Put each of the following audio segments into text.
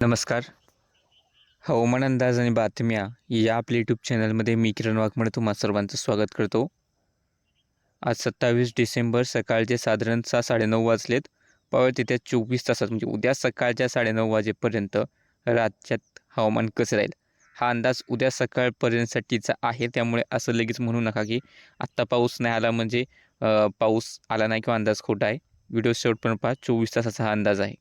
नमस्कार. हो, हवामान अंदाज आणि बातम्या या आपल्या यूट्यूब चॅनलमध्ये मी किरण वाघमळे तुम्हा सर्वांचं स्वागत करतो. आज सत्तावीस डिसेंबर सकाळचे साधारण सहा साडेनऊ वाजलेत. पावळ तिथे चोवीस तासात म्हणजे उद्या सकाळच्या साडेनऊ वाजेपर्यंत राज्यात हवामान कसं राहील? हा अंदाज उद्या सकाळपर्यंतसाठीचा आहे त्यामुळे असं लगेच म्हणू नका की आत्ता पाऊस नाही आला म्हणजे पाऊस आला नाही किंवा अंदाज खोटा आहे. व्हिडिओ शेवटपर्यंत पहा चोवीस तासाचा हा अंदाज आहे.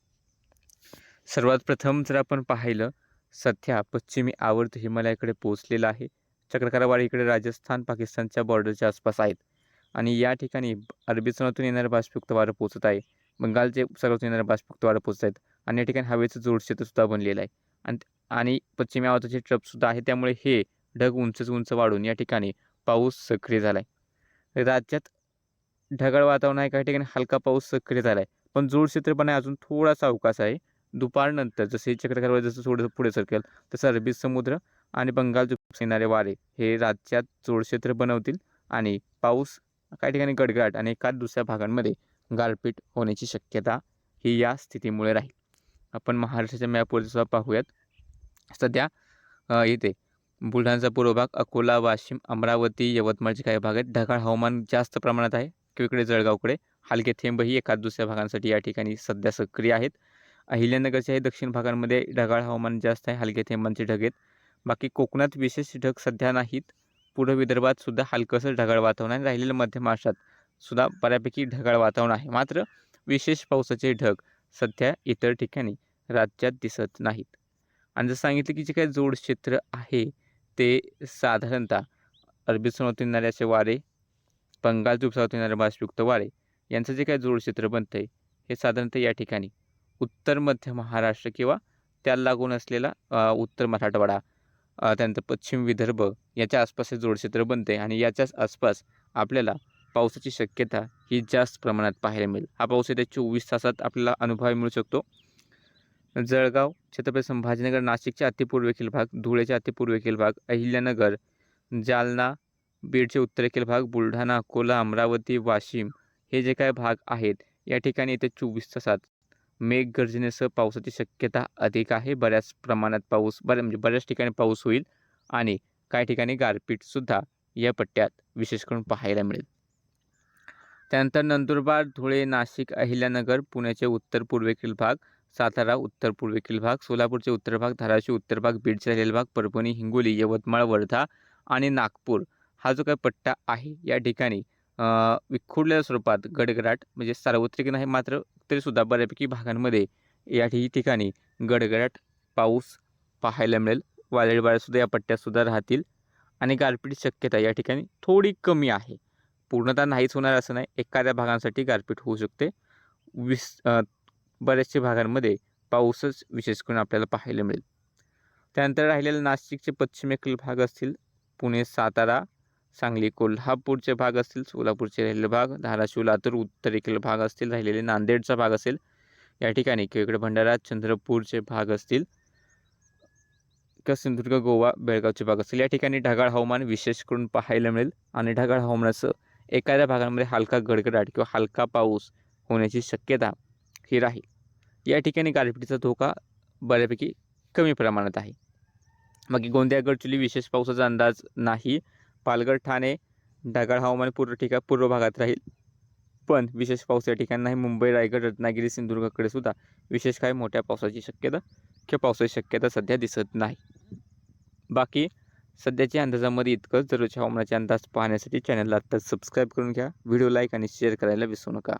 सर्वात प्रथम जर आपण पाहिलं सध्या पश्चिमी आवर्त हिमालयाकडे पोचलेला आहे. चक्रकरावाडी इकडे राजस्थान पाकिस्तानच्या बॉर्डरच्या आसपास आहेत. आणि या ठिकाणी अरबी समुद्रातून येणारं बाष्पयुक्त वारं पोचत आहे. बंगालचे उपसागरातून येणारं बाष्पयुक्त वारं पोचत आहेत. आणि या ठिकाणी हवेचं जोडक्षेत्रसुद्धा बनलेलं आहे. आणि आणि पश्चिमी आवर्ताचे ट्रपसुद्धा आहे. त्यामुळे हे ढग उंचच उंच वाढून या ठिकाणी पाऊस सक्रिय झाला आहे राज्यात ढगाळ वातावरण आहे काही ठिकाणी हलका पाऊस सक्रिय झाला आहे पण जोडक्षेत्रपणा अजून थोडासा अवकाश आहे. दुपारनंतर जसे चक्रकरवाडी जसं थोडंसं पुढे सरकेल तसं अरबी समुद्र आणि बंगाल येणारे वारे हे राज्यात जोडक्षेत्र बनवतील आणि पाऊस काही ठिकाणी गडगडाट आणि एका दुसऱ्या भागांमध्ये गारपीट होण्याची शक्यता ही या स्थितीमुळे राहील. आपण महाराष्ट्राच्या मॅपवर सुद्धा पाहूयात. सध्या इथे बुलढाणाचा पूर्व भाग अकोला वाशिम अमरावती यवतमाळचे काही भाग आहेत. ढगाळ हवामान जास्त प्रमाणात आहे. किकडे जळगावकडे हलके थेंबही एकाच दुसऱ्या भागांसाठी या ठिकाणी सध्या सक्रिय आहेत. अहिल्यानगरच्या हे दक्षिण भागांमध्ये ढगाळ हवामान जास्त आहे हलके थेंबांचे ढग आहेत. बाकी कोकणात विशेष ढग सध्या नाहीत. पूर्व विदर्भात सुद्धा हलकंसं ढगाळ वातावरण आहे. राहिलेलं मध्य महाराष्ट्रात सुद्धा बऱ्यापैकी ढगाळ वातावरण आहे. मात्र विशेष पावसाचे ढग सध्या इतर ठिकाणी राज्यात दिसत नाहीत. आणि जसं सांगितलं की जे काही जोड क्षेत्र आहे ते साधारणतः अरबी समुद्रातून येणारे असे वारे बंगालच्या उपसागरातून येणारे बाष्पयुक्त वारे यांचं जे काही जोड क्षेत्र बनतं आहे हे साधारणतः या ठिकाणी उत्तर मध्य महाराष्ट्र किंवा त्याला लागून असलेला उत्तर मराठवाडा त्यानंतर पश्चिम विदर्भ याच्या आसपास हे जोडक्षेत्र बनते आणि याच्याच आसपास आपल्याला पावसाची शक्यता ही जास्त प्रमाणात पाहायला मिळेल. हा पाऊस येत्या चोवीस तासात आपल्याला अनुभव मिळू शकतो. जळगाव छत्रपती संभाजीनगर नाशिकच्या अतिपूर्वेखील भाग धुळेच्या अतिपूर्वेखील भाग अहिल्यानगर जालना बीडचे उत्तरेखील भाग बुलढाणा अकोला अमरावती वाशिम हे जे काही भाग आहेत या ठिकाणी येत्या चोवीस तासात मेघगर्जनेसह पावसाची शक्यता अधिक आहे. बऱ्याच प्रमाणात पाऊस बऱ्या म्हणजे बऱ्याच ठिकाणी पाऊस होईल आणि काही ठिकाणी गारपीटसुद्धा या पट्ट्यात विशेष करून पाहायला मिळेल. त्यानंतर नंदुरबार धुळे नाशिक अहिल्यानगर पुण्याचे उत्तर पूर्वेकडील भाग सातारा उत्तर पूर्वेकडील भाग सोलापूरचे उत्तर भाग धाराशिव उत्तर भाग बीडचा रेल भाग परभणी हिंगोली यवतमाळ वर्धा आणि नागपूर हा जो काही पट्टा आहे या ठिकाणी विखुरलेल्या स्वरूपात गडगडाट म्हणजे सार्वत्रिक नाही मात्र तरीसुद्धा बऱ्यापैकी भागांमध्ये या ठिकाणी गडगडाट पाऊस पाहायला मिळेल. वादळीवाऱ्यासुद्धा या पट्ट्यातसुद्धा राहतील आणि गारपीट शक्यता या ठिकाणी थोडी कमी आहे. पूर्णतः नाहीच होणार असं नाही एखाद्या भागांसाठी गारपीट होऊ शकते. विस बऱ्याचशा भागांमध्ये पाऊसच विशेष करून आपल्याला पाहायला मिळेल. त्यानंतर राहिलेले नाशिकचे पश्चिमेकडील भाग असतील पुणे सातारा सांगली कोल्हापूरचे भाग असतील सोलापूरचे राहिलेले भाग धाराशिव लातूर उत्तरेकडील भाग असतील राहिलेले नांदेडचा भाग असेल. या ठिकाणी किंवा इकडे भंडारा चंद्रपूरचे भाग असतील. किंवा सिंधुदुर्ग गोवा बेळगावचे भाग असतील. या ठिकाणी ढगाळ हवामान विशेष करून पाहायला मिळेल आणि ढगाळ हवामानाचं एखाद्या भागांमध्ये हलका गडगडाट किंवा हलका पाऊस होण्याची शक्यता ही राहील. या ठिकाणी गारपिटीचा धोका बऱ्यापैकी कमी प्रमाणात आहे. बाकी गोंदिया गडचिली विशेष पावसाचा अंदाज नाही. पालघर ठाणे ढगाळ हवामान पूर्व ठिकाण पूर्व भागात राहील. पण विशेष पाऊस या ठिकाणी नाही. मुंबई रायगड रत्नागिरी सिंधुदुर्गाकडे सुद्धा विशेष काही मोठ्या पावसाची शक्यता किंवा पावसाची शक्यता सध्या दिसत नाही. बाकी सध्याच्या अंदाजामध्ये इतकंच. दररोजच्या हवामानाचे अंदाज पाहण्यासाठी चॅनलला आत्ताच सबस्क्राईब करून घ्या. व्हिडिओ लाईक आणि शेअर करायला विसरू नका.